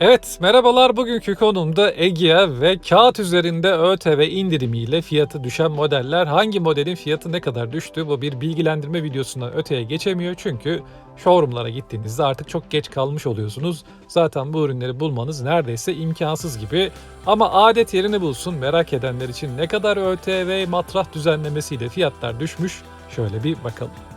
Evet, merhabalar. Bugünkü konumda Egea ve kağıt üzerinde ÖTV indirimiyle fiyatı düşen modeller. Hangi modelin fiyatı ne kadar düştü? Bu bir bilgilendirme videosundan öteye geçemiyor. Çünkü showroomlara gittiğinizde artık çok geç kalmış oluyorsunuz. Zaten bu ürünleri bulmanız neredeyse imkansız gibi. Ama adet yerini bulsun merak edenler için ne kadar ÖTV matrah düzenlemesiyle fiyatlar düşmüş? Şöyle bir bakalım.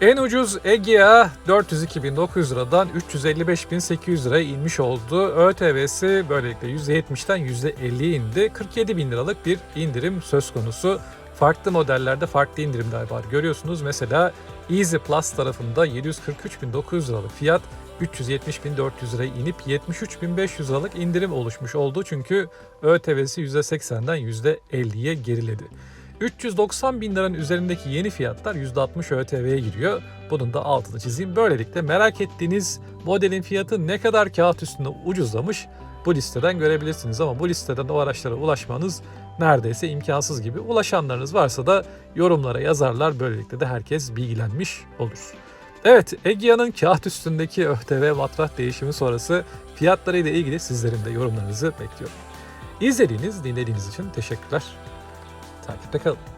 En ucuz Egea 402.900 liradan 355.800 liraya inmiş oldu. ÖTV'si böylelikle %70'den %50'ye indi. 47.000 liralık bir indirim söz konusu. Farklı modellerde farklı indirimler var. Görüyorsunuz mesela Easy Plus tarafında 743.900 liralık fiyat 370.400 liraya inip 73.500 liralık indirim oluşmuş oldu. Çünkü ÖTV'si %80'den %50'ye geriledi. 390 bin liranın üzerindeki yeni fiyatlar %60 ÖTV'ye giriyor. Bunun da altını çizeyim. Böylelikle merak ettiğiniz modelin fiyatı ne kadar kağıt üstünde ucuzlamış bu listeden görebilirsiniz. Ama bu listeden o araçlara ulaşmanız neredeyse imkansız gibi. Ulaşanlarınız varsa da yorumlara yazarlar. Böylelikle de herkes bilgilenmiş olur. Evet, Egea'nın kağıt üstündeki ÖTV matrah değişimi sonrası fiyatlarıyla ilgili sizlerin de yorumlarınızı bekliyorum. İzlediğiniz, dinlediğiniz için teşekkürler. time for pickle.